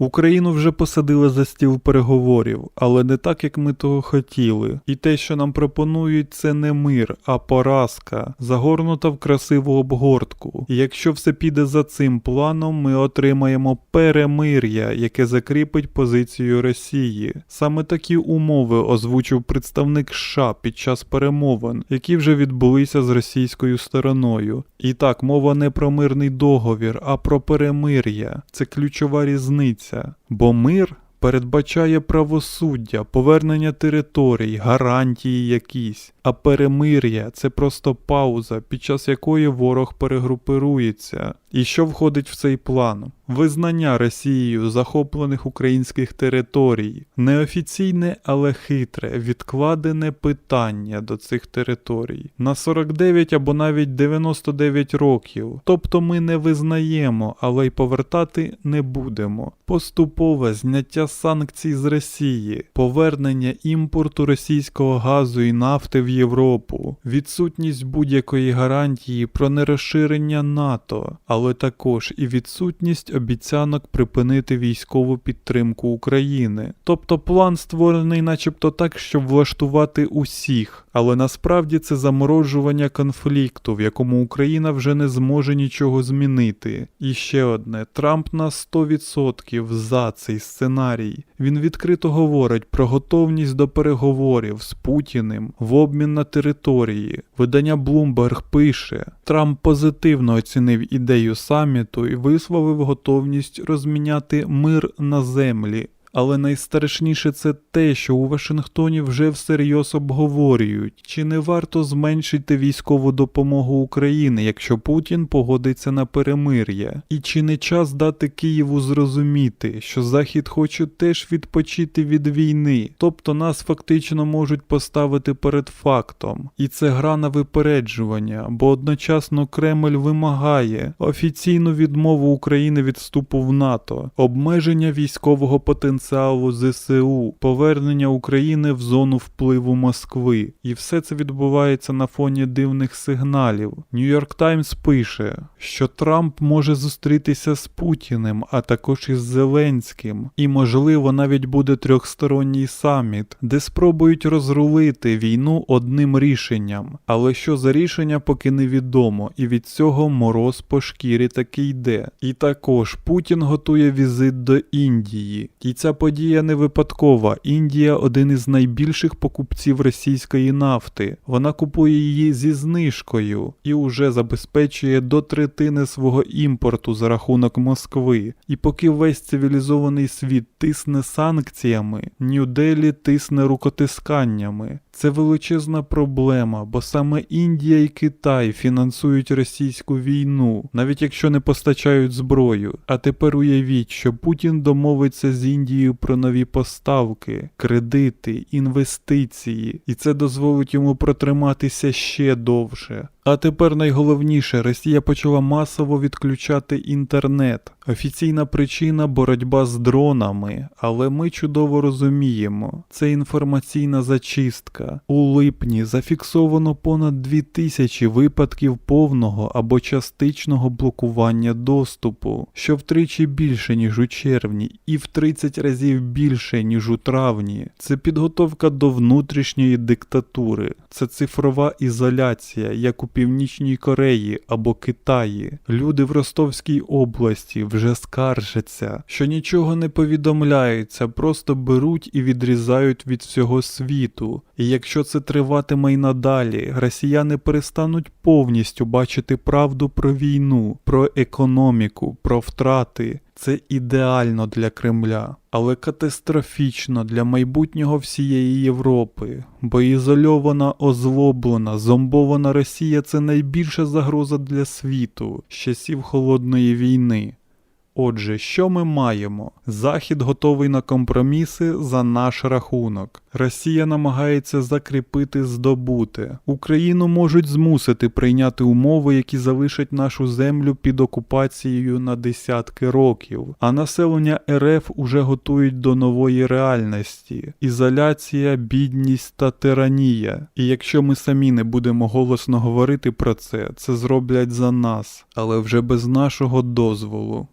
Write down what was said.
Україну вже посадили за стіл переговорів, але не так, як ми того хотіли. І те, що нам пропонують, це не мир, а поразка, загорнута в красиву обгортку. І якщо все піде за цим планом, ми отримаємо перемир'я, яке закріпить позицію Росії. Саме такі умови озвучив представник США під час перемовин, які вже відбулися з російською стороною. І так, мова не про мирний договір, а про перемир'я. Це ключова різниця. Бо мир передбачає правосуддя, повернення територій, гарантії якісь. А перемир'я це просто пауза, під час якої ворог перегрупирується. І що входить в цей план? Визнання Росією захоплених українських територій, неофіційне, але хитре, відкладене питання до цих територій. На 49 або навіть 99 років. Тобто ми не визнаємо, але й повертати не будемо. Поступове зняття санкцій з Росії, повернення імпорту російського газу і нафти в Європу, відсутність будь-якої гарантії про нерозширення НАТО, але також і відсутність обіцянок припинити військову підтримку України. Тобто план створений начебто так, щоб влаштувати усіх, але насправді це заморожування конфлікту, в якому Україна вже не зможе нічого змінити. І ще одне: Трамп на 100% за цей сценарій. Він відкрито говорить про готовність до переговорів з Путіним в обмін на території. Видання Bloomberg пише: Трамп позитивно оцінив ідею саміту і висловив готовність розміняти мир на землі. Але найстрашніше це те, що у Вашингтоні вже всерйоз обговорюють, чи не варто зменшити військову допомогу Україні, якщо Путін погодиться на перемир'я, і чи не час дати Києву зрозуміти, що Захід хоче теж відпочити від війни, тобто нас фактично можуть поставити перед фактом, і це гра на випереджування, бо одночасно Кремль вимагає офіційну відмову України від вступу в НАТО, обмеження військового потенціалу потенціалу ЗСУ, повернення України в зону впливу Москви. І все це відбувається на фоні дивних сигналів. Нью-Йорк Таймс пише, що Трамп може зустрітися з Путіним, а також із Зеленським, і, можливо, навіть буде трьохсторонній саміт, де спробують розрулити війну одним рішенням. Але що за рішення, поки невідомо, і від цього мороз по шкірі таки йде. І також Путін готує візит до Індії. І ця подія не випадкова. Індія один із найбільших покупців російської нафти. Вона купує її зі знижкою і уже забезпечує до третини свого імпорту за рахунок Москви. І поки весь цивілізований світ тисне санкціями, Нью-Делі тисне рукотисканнями. Це величезна проблема, бо саме Індія і Китай фінансують російську війну, навіть якщо не постачають зброю. А тепер уявіть, що Путін домовиться з Індією про нові поставки, кредити, інвестиції, і це дозволить йому протриматися ще довше. А тепер найголовніше, Росія почала масово відключати інтернет. Офіційна причина боротьба з дронами, але ми чудово розуміємо, це інформаційна зачистка. У липні зафіксовано понад 2000 випадків повного або частичного блокування доступу, що втричі більше, ніж у червні, і в 30 разів більше, ніж у травні. Це підготовка до внутрішньої диктатури, це цифрова ізоляція, як у Північній Кореї або Китаї. Люди в Ростовській області вже скаржаться, що нічого не повідомляється, просто беруть і відрізають від всього світу. І якщо це триватиме й надалі, росіяни перестануть повністю бачити правду про війну, про економіку, про втрати. Це ідеально для Кремля, але катастрофічно для майбутнього всієї Європи, бо ізольована, озлоблена, зомбована Росія це найбільша загроза для світу з часів холодної війни. Отже, що ми маємо? Захід готовий на компроміси за наш рахунок. Росія намагається закріпити здобуте. Україну можуть змусити прийняти умови, які залишать нашу землю під окупацією на десятки років. А населення РФ уже готують до нової реальності: ізоляція, бідність та тиранія. І якщо ми самі не будемо голосно говорити про це, це зроблять за нас, але вже без нашого дозволу.